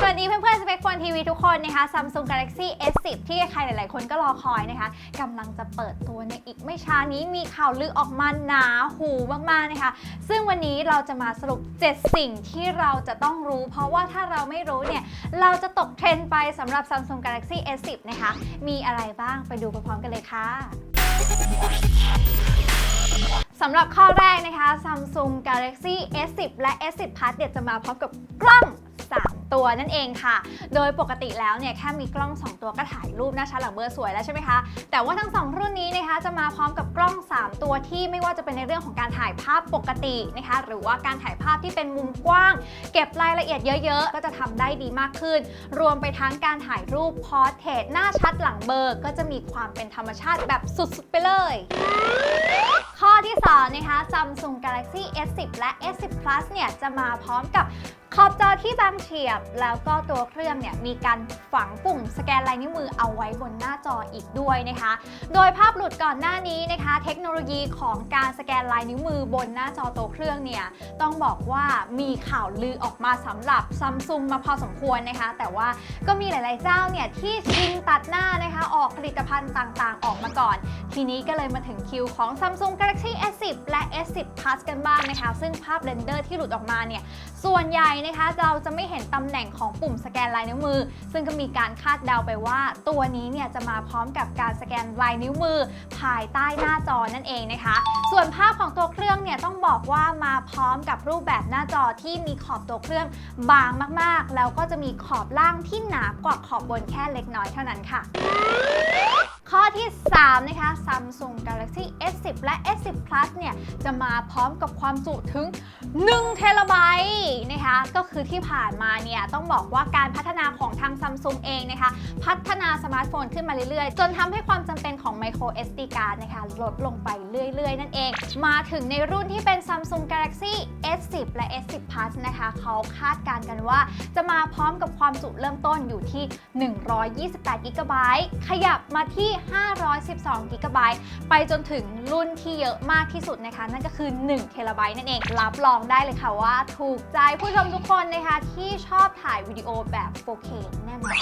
สวัสดีเพื่อนๆสเปคคนทีวีทุกคนนะคะ Samsung Galaxy S10 ที่ใครหลายๆ คนก็รอคอยนะคะกำลังจะเปิดตัวในอีกไม่ช้านี้มีข่าวลือออกมาหนาหูมากๆนะคะ ซึ่งวันนี้เราจะมาสรุป 7 สิ่งที่เราจะต้องรู้ เพราะว่าถ้าเราไม่รู้เนี่ย เราจะตกเทรนด์ไปสำหรับ Samsung Galaxy S10 นะคะ มีอะไรบ้างไปดูพร้อมๆกันเลยค่ะสำหรับข้อแรกนะคะ Samsung Galaxy S10 และ S10 Plus เดี๋ยวจะมาพร้อมกับกล้อง ตัวนั่นเองค่ะ โดยปกติแล้วเนี่ยแค่มีกล้อง 2 ตัวก็ถ่ายรูปหน้าชัดหลังเบอร์สวยแล้วใช่ไหมคะ แต่ว่าทั้ง 2 รุ่นนี้นะคะจะมาพร้อมกับกล้อง 3 ตัวที่ไม่ว่าจะเป็นในเรื่องของการถ่ายภาพปกตินะคะ หรือว่าการถ่ายภาพที่เป็นมุมกว้าง เก็บรายละเอียดเยอะ ๆ ก็จะทำได้ดีมากขึ้น รวมไปทั้งการถ่ายรูปพอร์เทรตหน้าชัดหลังเบอร์ ก็จะมีความเป็นธรรมชาติแบบสุดๆไปเลยข้อที่2นะคะ Samsung Galaxy S10 และ S10 Plus เนี่ย จะมาพร้อมกับขอบจอที่บางเฉียบแล้วก็ตัวเครื่องเนี่ยมีการฝังปุ่มสแกนลายนิ้วมือเอาไว้บนหน้าจออีกด้วยนะคะ โดยภาพหลุดก่อนหน้านี้นะคะ เทคโนโลยีของการสแกนลายนิ้วมือบนหน้าจอตัวเครื่องเนี่ยต้องบอกว่ามีข่าวลือออกมาสำหรับ Samsung มาพอสมควรนะคะ แต่ว่าก็มีหลาย ๆ เจ้าเนี่ยที่ชิงตัดหน้านะคะออกผลิตภัณฑ์ต่าง ๆ ออกมาก่อน ทีนี้ก็เลยมาถึงคิวของ Samsung Galaxy S10 และ S10 Plus กันบ้างนะคะ ซึ่งภาพเรนเดอร์ที่หลุดออกมาเนี่ยส่วนใหญ่นะคะ เราจะไม่เห็นตำแหน่งของปุ่มสแกนลายนิ้วมือ ซึ่งก็มีการคาดเดาไปว่า ตัวนี้เนี่ยจะมาพร้อมกับการสแกนลายนิ้วมือ ภายใต้หน้าจอนั่นเองนะคะ ส่วนภาพของตัวเครื่องเนี่ยต้องบอกว่ามาพร้อมกับรูปแบบหน้าจอที่มีขอบตัวเครื่องบางมากๆ แล้วก็จะมีขอบล่างที่หนากว่าขอบบนแค่เล็กน้อยเท่านั้นค่ะ ข้อที่ 3 นะคะ Samsung Galaxy S10 และ S10 Plus เนี่ย จะมาพร้อมกับความจุถึง1เทราไบต์นะคะ ก็คือที่ผ่านมาเนี่ย ต้องบอกว่าการพัฒนาของทาง Samsung เองนะคะ พัฒนาสมาร์ทโฟนขึ้นมาเรื่อยๆ จนทำให้ความจำเป็นของ micro SD card นะคะ ลดลงไปเรื่อยๆ นั่นเอง มาถึงในรุ่นที่เป็น Samsung Galaxy S10 และ S10 Plus นะคะ เขาคาดการณ์กันว่า จะมาพร้อมกับความจุเริ่มต้นอยู่ที่ 128 g b ขยับมาที่512 g b ไปจนถึงรุ่นที่เยอะมากที่สุดนะคะ นั่นก็คือ1 t b นั่นเอง รับรองได้เลยค่ะว่า ถูกใจผู้ชมทุกคนนะคะ ที่ชอบถ่ายวิดีโอแบบ 4K แน่นอน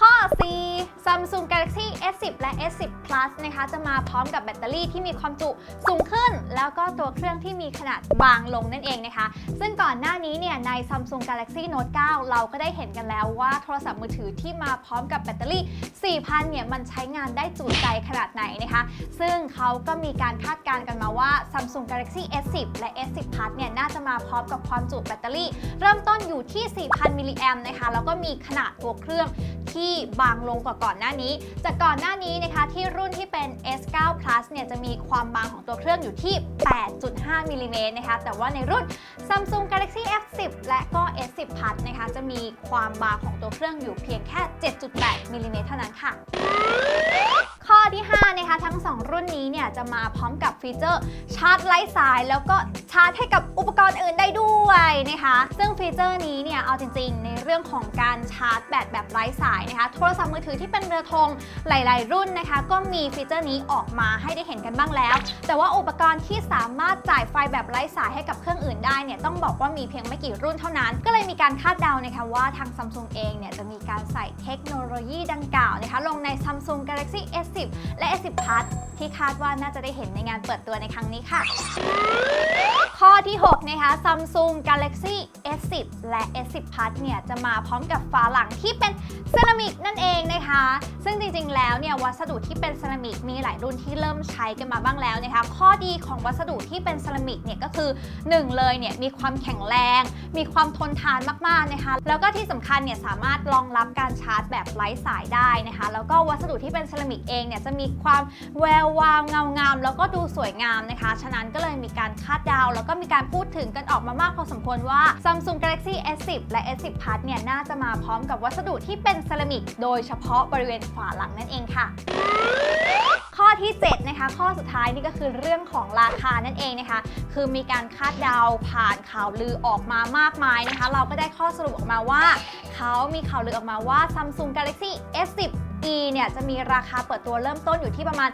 ข้อ4 Samsung Galaxy S10 และ S10 Plus นะคะ จะมาพร้อมกับแบตเตอรี่ที่มีความจุสูงขึ้น แล้วก็ตัวเครื่องที่มีขนาดบางลงนั่นเองนะคะ ซึ่งก่อนหน้านี้เนี่ยใน Samsung Galaxy Note 9 เราก็ได้เห็นกันแล้วว่าโทรศัพท์มือถือที่มาพร้อมกับแบตเตอรี่ 4,000 เนี่ยมันใช้งานได้จุใจขนาดไหนนะคะ ซึ่งเขาก็มีการคาดการณ์กันมาว่า Samsung Galaxy S10 และ S10 Plus เนี่ยน่าจะมาพร้อมกับความจุแบตเตอรี่ เริ่มต้นอยู่ที่ 4,000 มิลลิแอมนะคะ แล้วก็มีขนาดตัวเครื่องที่บางลงกว่าก่อนหน้านี้ จากก่อนหน้านี้นะคะที่รุ่นที่เป็น S9 Plus เนี่ยจะมีความบางของตัวเครื่องอยู่ที่ 8.5 มิลลิเมตรนะคะแต่ว่าในรุ่น Samsung Galaxy F10 และก็ S10 Plus นะคะจะมีความบางของตัวเครื่องอยู่เพียงแค่ 7.8 มิลลิเมตรเท่านั้นค่ะ ข้อที่ 5 นะคะ ทั้ง 2 รุ่นนี้เนี่ยจะมาพร้อมกับฟีเจอร์ชาร์จไร้สาย แล้วก็ชาร์จให้กับอุปกรณ์อื่นได้ด้วยนะคะ ซึ่งฟีเจอร์นี้เนี่ยเอาจริงๆ ในเรื่องของการชาร์จแบตแบบไร้สายนะคะโทรศัพท์มือถือที่เป็นเรือธงหลาย ๆ รุ่นนะคะ ก็มีฟีเจอร์นี้ออกมาให้ได้เห็นกันบ้างแล้ว แต่ว่าอุปกรณ์ที่สามารถจ่ายไฟแบบไร้สายให้กับเครื่องอื่นได้เนี่ยต้องบอกว่ามีเพียงไม่กี่รุ่นเท่านั้น ก็เลยมีการคาดเดานะคะว่าทาง Samsung เองเนี่ยจะมีการใส่เทคโนโลยีดังกล่าวนะคะลงใน Samsung Galaxy S10 และ S10 Plus ที่คาดว่าน่าจะได้เห็นในงานเปิดตัวในครั้งนี้ค่ะ ข้อที่ 6 นะคะ Samsung Galaxy S10 และ S10 Plus เนี่ยจะมาพร้อมกับฝาหลังที่เป็นเซรามิกนั่นเองนะคะ ซึ่งจริงๆ แล้วเนี่ยวัสดุที่เป็นเซรามิกมีหลายรุ่นที่เริ่มใช้กันมาบ้างแล้วนะคะ ข้อดีของวัสดุที่เป็นเซรามิกเนี่ยก็คือ 1 เลยเนี่ยมีความแข็งแรง มีความทนทานมากๆนะคะ แล้วก็ที่สำคัญเนี่ยสามารถรองรับการชาร์จแบบไร้สายได้นะคะ แล้วก็วัสดุที่เป็นเซรามิกเองเนี่ยจะมีความแวววาวเงางามแล้วก็ดูสวยงามนะคะ ฉะนั้นก็เลยมีการคาดเดาแล้วก็มีการพูดถึงกันออกมามากพอสมควรว่า Samsung Galaxy S10 และ S10 Plus เนี่ยน่าจะมาพร้อมกับวัสดุที่เป็นเซรามิก โดยเฉพาะบริเวณฝาหลังนั่นเองค่ะข้อที่ 7 นะคะ ข้อสุดท้ายนี่ก็คือเรื่องของราคานั่นเองนะคะ คือมีการคาดเดาผ่านข่าวลือออกมามากมายนะคะ เราก็ได้ข้อสรุปออกมาว่า เขามีข่าวลือออกมาว่า Samsung Galaxy S10 E เนี่ยจะมีราคาเปิดตัวเริ่มต้นอยู่ที่ประมาณ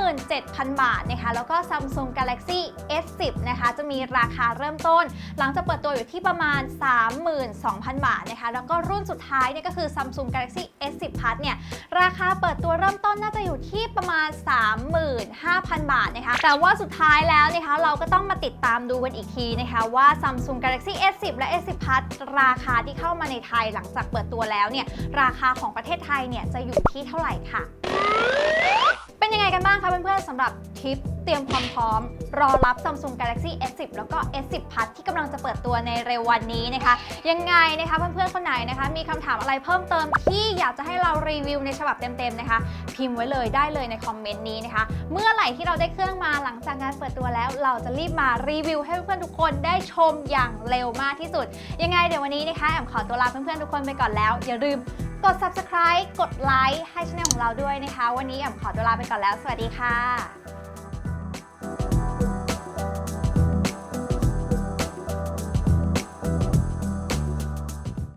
27,000 บาทนะคะแล้วก็ Samsung Galaxy S10 นะคะจะมีราคาเริ่มต้น หลังจากเปิดตัวอยู่ที่ประมาณ 32,000 บาทนะคะแล้วก็รุ่นสุดท้ายเนี่ยก็คือ Samsung Galaxy S10 Plus เนี่ยราคาเปิดตัวเริ่มต้นน่าจะอยู่ที่ประมาณ 35,000 บาทนะคะแต่ว่าสุดท้ายแล้วนะคะเราก็ต้องมาติดตามดูกันอีกทีนะคะว่า Samsung Galaxy S10 และ S10 Plus ราคาที่เข้ามาในไทยหลังจากเปิดตัวแล้วเนี่ยราคาของประเทศไทยเนี่ยจะอยู่ที่เท่าไหร่ค่ะ เป็นยังไงกันบ้างคะเพื่อนๆสำหรับทริปเตรียมความพร้อม รอรับ Samsung Galaxy S10 แล้วก็ S10 Plus ที่กำลังจะเปิดตัวในเร็ววันนี้นะคะ ยังไงนะคะเพื่อนๆคนไหนนะคะ มีคำถามอะไรเพิ่มเติมที่อยากจะให้เรารีวิวในฉบับเต็มๆนะคะ พิมพ์ไว้เลยได้เลยในคอมเมนต์นี้นะคะ เมื่อไหร่ที่เราได้เครื่องมาหลังจากงานเปิดตัวแล้ว เราจะรีบมารีวิว ให้เพื่อนๆทุกคนได้ชมอย่างเร็วมากที่สุด ยังไงเดี๋ยววันนี้นะคะแอมขอตัวลาเพื่อนๆทุกคนไปก่อนแล้วอย่าลืม กด subscribe กดไลค์ให้ช่องของเราด้วยนะคะ วันนี้แอมขอตัวลาไปก่อนแล้ว สวัสดีค่ะ